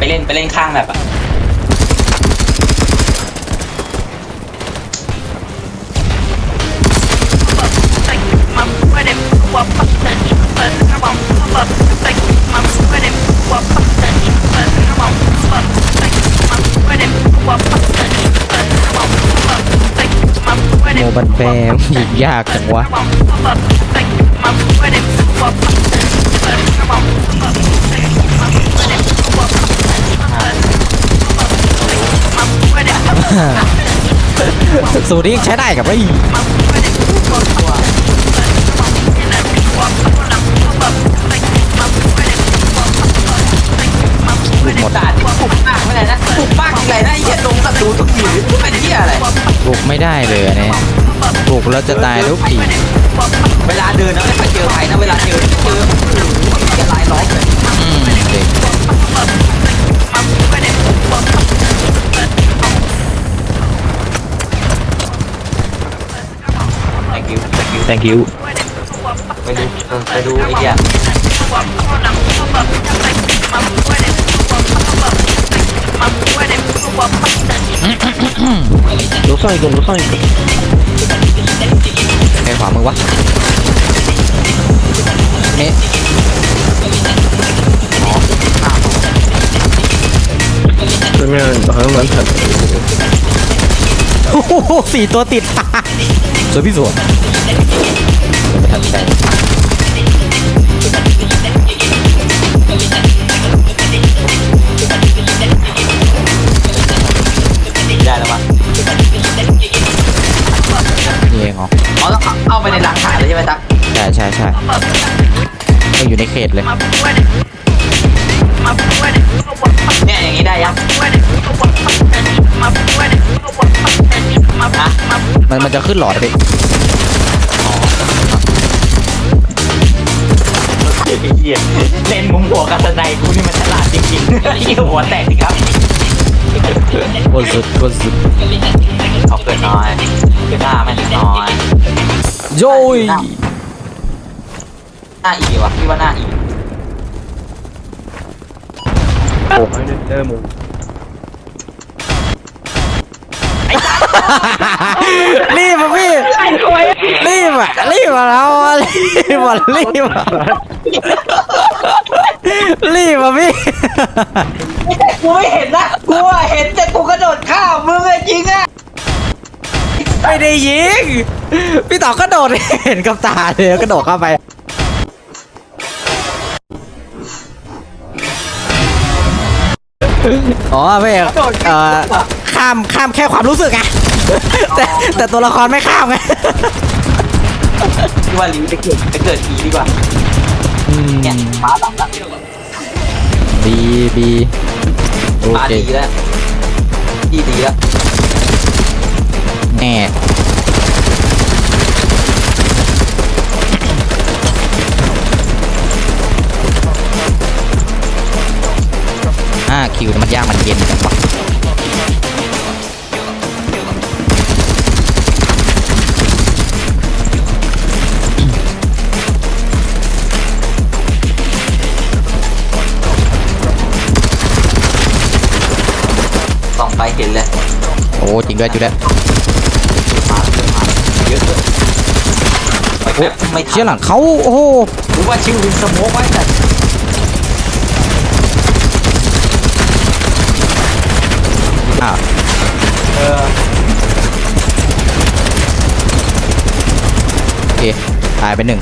ไปเล่นไปเล่นข้างแบบอะโมบันแบมยิงยากจังวะ สูตรนี้ยังใช้ได้กับไอ้หมดตาที่ปุกมากไม่ได้นะปุกมากอะไรนะไอ้เหี้ยลงศัตรูทุกทีเป็นเหี้ยอะไรบุกไม่ได้เลยอันเนี่ยบุกแล้วจะตายทุกที thank you ไปดูเออไปดูไอ้เหี้ย รู้ซ่อนอีกคนรู้ซ่อนอีกคน ไอ้ขวามือวะนี่ 对面好像蛮惨的。 โอ้โหสี่ตัวติด สวยพี่สวยไม่ ทันใจได้แล้วมั้งนี่เองเหรออ๋อต้องเข้าไปในหลักฐานเลยใช่ไหมตั๊กใช่ใช่ใช่ต้องอยู่ในเขตเลย เนี่ยอย่างนี้ได้ยังฮะมันมันจะขึ้นหลอดเลย ไอ้เหี้ยเล่นมุมหัวกับสไนกูนี่มันฉลาดจริงๆไอ้เหี้ยหัวแตกสิครับโคตรสุดโคตรสุดเขาเกินน้อยเกินหน้าแม่งน้อยโย้ยหน้าอีวะพี่ว่าหน้าอีโอ้ยเจอหมู รีบอะพี่รีบอะรีบอะเราอะรีบอะรีบอะรีบอะพี่กูไม่เห็นนะกูอะเห็นแต่กูกระโดดข้ามมึงเลยจริงอะไม่ได้ยิงพี่ต่อก็โดดเห็นกับตาเลยก็โดดเข้าไปอ๋อพี่เอ่อ ข้ามข้ามแค่ความรู้สึกไงแต่แต่ตัวละครไม่ข้ามไงพี่ว่าลิวจะเกิดจะเกิดอีดีกว่าอืมเนี่ยมาหลังละบีบีโอมาเคดีแล้วดีดีแล้วแน่อ่าคิวมันยากมันเย็นจังวะ เห็นเลยโอ้จริงด้วยจริงด้วยมาเยอะมาเยอะเลยไปแป๊บไม่ทัเชี่ยหลังเขาโอ้โหรู้ว่าชิววินสโมกไว้แต่อ้าวเออโอเคตายไปหนึ่ง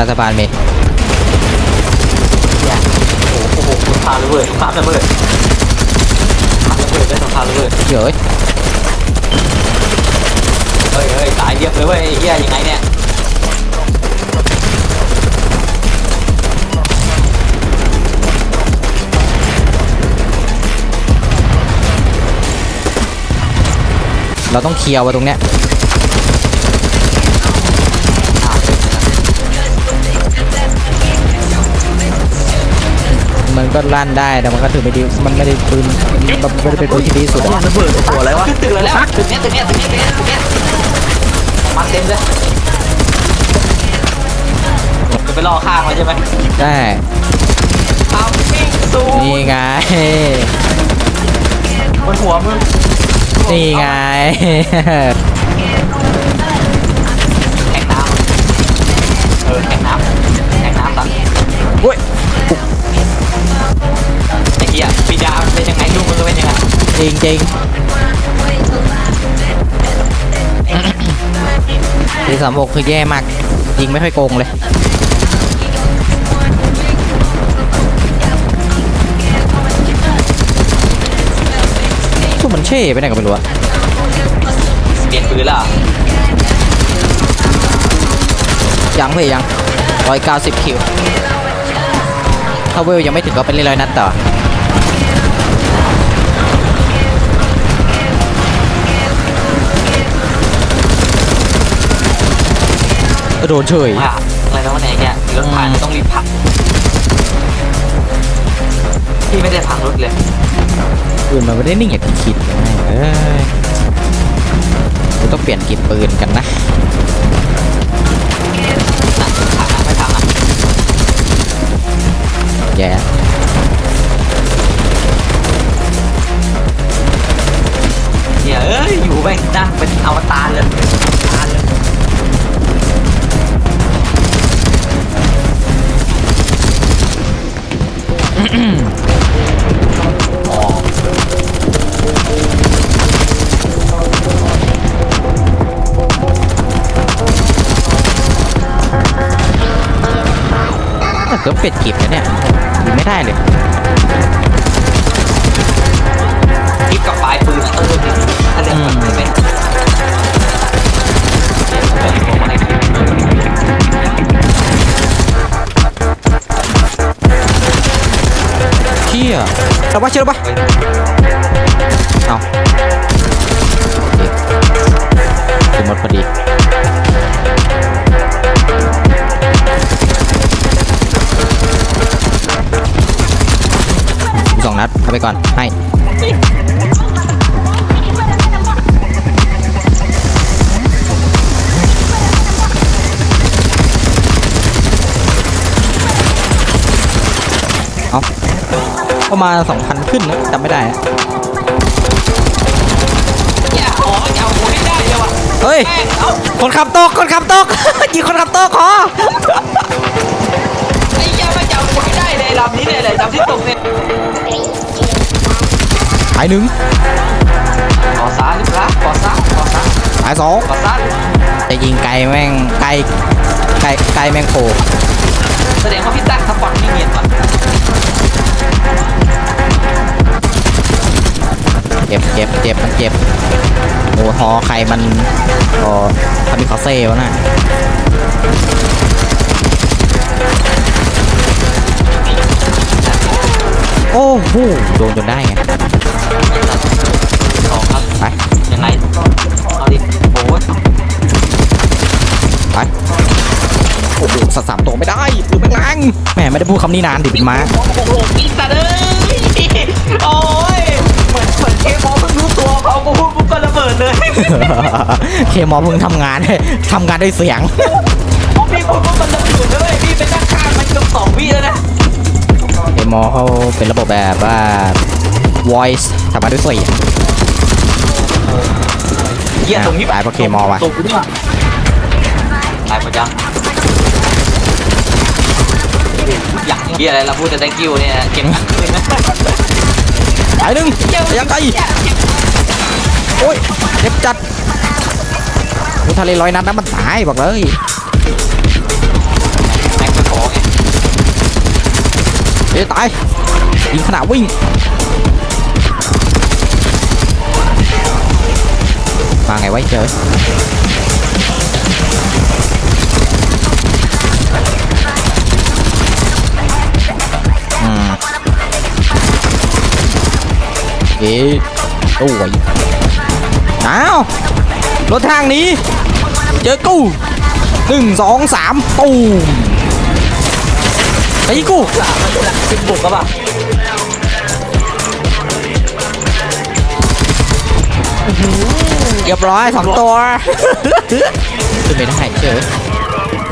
รัฐบาลมีเนี่ยโอ้โหโอ้โหพาระเบิดพาระเบิดพาระเบิดได้ต้องพาระเบิด เดี๋ยวเอ้ยเฮ้ยเฮ้ยตายเรียบเลยเว้ยไอ้เฮียยังไงเนี่ยเราต้องเคลียร์ไว้ตรงเนี้ย มันก็ลั่นได้แต่มันก็ถือไม่ดีมันไม่ได้ปืนมันไม่ได้เป็นปืนที่ดีที่สุดอะระเบิดโอ้โหอะไรวะขึ้นตึกเลยแล้วตึกเนี้ยตึกเนี้ยตึกเนี้ยตึกเนี้ยตึกเนี้ยมาเต็มเลยไปล่อข้างมาใช่ไหมได้ทำมิ่งซูนี่ไงบนหัวมึงนี่ไงแข่งน้ำเออแข่งน้ำแข่งน้ำสัตว์อุ้ย จริงจริงทีสามหกคือแย่มาก ยิงไม่ค่อยโกงเลยทุกมันเช่ไปไหนก็ไม่รู้อะเปลี่ยนปืนและยังเพ่ยังร้อยเก้าสิบคิวถ้าเวลยังไม่ถึงก็เป็นเล่นร้อยนัดต่อ โดนเฉยว่าอะไรนะวันไหนเนี่ยรถผ่านต้องรีบพักพี่ไม่ได้พังรถเลยปืนมันไม่ได้นิ่งอย่างที่คิดเลยเอ้ยเราต้องเปลี่ยนกิบปืนกันนะนะพังนะไม่พังอะแย่เนี่ยเอ้ยอยู่แม่งนั่งเป็นอวตารเลย แต่ก็เป็ดกิบนะเนี่ยยิงไม่ได้เลยคลิปกับปลายปืนอะเออเนี่ยถ้าเล่นแบบไม่เป็นเออผมว่าไอ้เชี่ยเราว่าเชื่อปะ นัดเอาไปก่อนให้เอาประมาณสองพันขึ้นนะจำไม่ได้อะเนี่ยอ๋อจะเอาหัวให้ได้เลยว่ะเฮ้ย แม่งเอ้าคนขับตก คนขับตก ยิงคนขับตกขอ ไอ้เหี้ยมันจะเอาหัวให้ได้เลยลำนี้เนี่ยเลยลำที่ตกเนี่ยหายหนึ่งขอซ้ายหรือเปล่าขอซ้ายขอซ้ายหายสองขอซ้ายจะยิงไกลแม่งไกลไกลไกลแม่งโผล่แสดงว่าพี่ตั้งสปอร์ตที่เงียบว่ะเจ็บเจ็บเจ็บมันเจ็บโอ้ฮอใครมันพอทำมีคาเซ่วะน่ะโอ้โหโดนจนได้ไงสอง เอาดิโอ้ยไปโอ้โหสัตว์สามตัวไม่ได้ปืนแม่งแรงแหมไม่ได้พูดคำนี้นานดิเป็นม้าโอ้โหอีสัตว์เอ้ยโอ้ยเหมือนเหมือนเคมอลเพิ่งรู้ตัวเขาก็พูดปุ๊บก็ระเบิดเลยเคมอเพิ่งทำงานทำงานด้วยเสียงพี่พูดปุ๊บมันระเบิดเลยพี่เป็นนักฆ่ามันเกือบสองวิแล้วนะเคมอเขาเป็นระบบแบบว่า voice ทำงานด้วยเสียง เหี้ยตรงนี้ตายเพราะเคมอลว่ะตรงนี้ว่ะตายหมดยังอยากเหี้ยอะไรเราพูดแต่ thank you เนี่ยเก็บตังค์คืนนะไปหนึ่งยังไงโอ้ยเจ็บจัดกูทะเลร้อยนัดนะมันตายบอกเลยแม็กซ์ไปขอไงเดี๋ยวตายยิงขนาดวิ่ง มาไงไว้เจออืมเอ๊ะโอ้ยอ้าวรถท รียบร้อยสองตัวขึ้นไม่ได้เชื่อ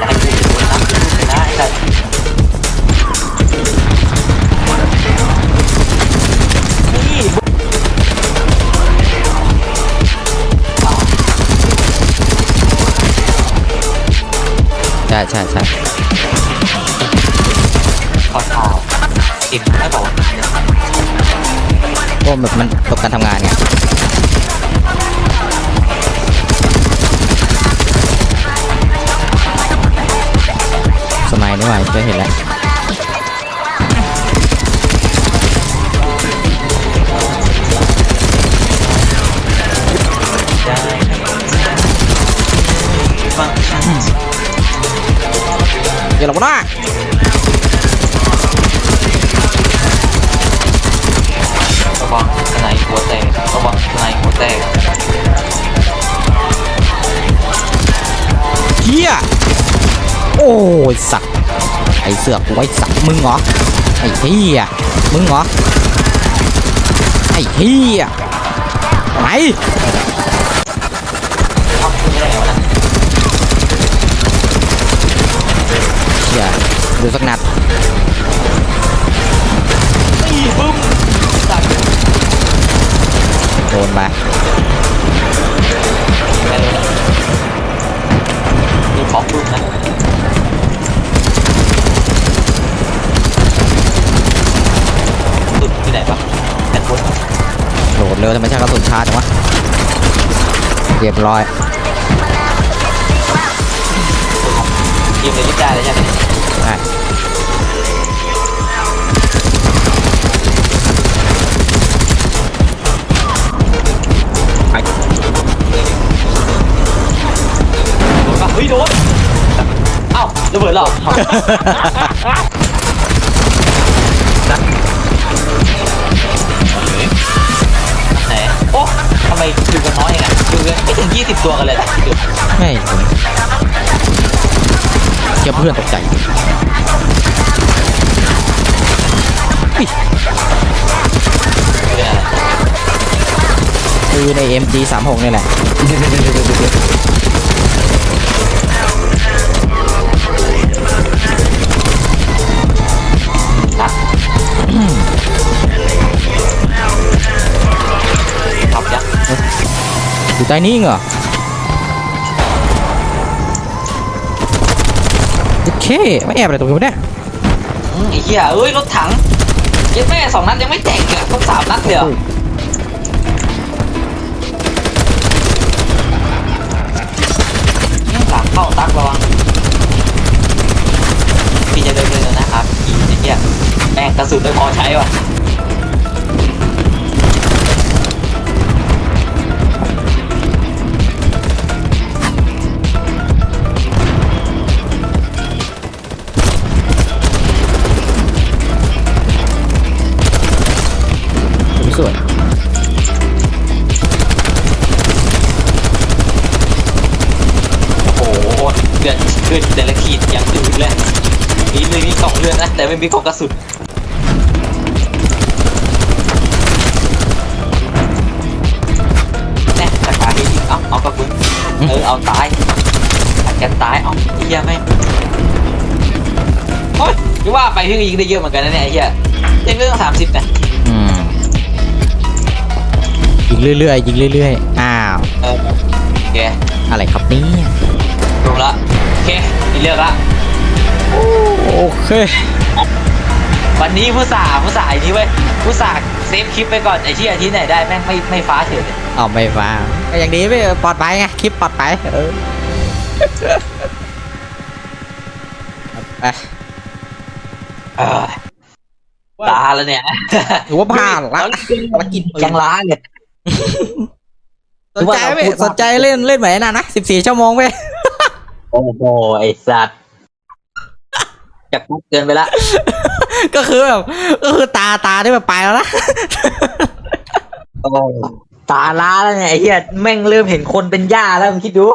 ได้ได้ได้ใช่นี่ใช่ใช่ใช่ขอข่าวติดไม่บอกก็แบบมันตกการทำงานไง สมัยนี้ว่าจะเห็นแล้วได้ฟังก์ชันเดี๋ยวเราก็ได้ระวังสไนหัวแตกระวังสไนหัวแตกเฮียโอ้ยสัตว์ ไอเสือกไอ้สัตว์มึงเหรอไอ้เฮียมึงเหรอไอ้เฮียไหนเอ้าคุณไม่ได้ไงวะนะเฮียดูสักนัดนี่บึ้มโดนไปไม่รู้นะมีของบึ้ม ร็วทำไมใช่กระสุนชาร์จวะเรียบร้อยยิงเลยยิงได้เลยใช่ไหมใช่โดนปะเฮ้ยโดนเอ้าระเบิดเหรอ ทำไมดูกันน้อยเองอะดูกันไม่ถึง 20 ตัวกันเลยนะดูไม่ถึงเจ้าเพื่อนตกใจอุ๊ยเลยอะไรคือใน MG 3 6นี่แหละนะ อยู่ใต้นี้เหรอ โอเค ไม่แอบอะไรตรงนี้วะเนี่ยอืมไอ้เหี้ยเอ้ยรถถังเยัดแม่สองนัดยังไม่แตกเลยต้องสามนัดเลยเหรอหลังเข้าตักระวังพี่จะเดินเดินนะครับอีไอ้เหี้ยแม่งกระสุนไม่พอใช้ว่ะ ไม่มีของกระสุนแน่จักรที่เอาเอากระสุนเออเอาตายอาจจะตายเอาไอ้เหี้ยไม่งโอ๊ยจะว่าไปพี่ก็ยิงได้เยอะเหมือนกันนะเนี่ยไอ้เหี้ยเล่นเรื่องสามสิบนะอืมยิงเรื่อยๆยิงเรื่อยๆอ้าวเออโอเคอะไรครับเนี่ยดูละโอเคมีเลือกละ โอเค วันนี้ผู้สาผู้สาไอ้นี้เว้ยผู้สาเซฟคลิปไปก่อนไอ้ที่อาทิตย์ไหนได้แม่งไม่ไม่ฟ้าเฉยเลยเอาไม่ฟ้าก็อย่างดีไม่ปลอดภัยไงคลิปปลอดภัยเออไปเออลาแล้วเนี่ยถือว่าผ่านละภารกิจยังล้าเลยสนใจไหมสนใจเล่นเล่นไหมนานนะสิบสี่ชั่วโมงไปโอ้โหไอ้สัตว์ จากกุ๊กเกินไปละ ก็คือแบบก็คือตาตาที่แบบไปแล้วนะ โอ้ตาล้าแล้วเนี่ยไอ้เหี้ยแม่งเริ่มเห็นคนเป็นหญ้าแล้วมึงคิดดู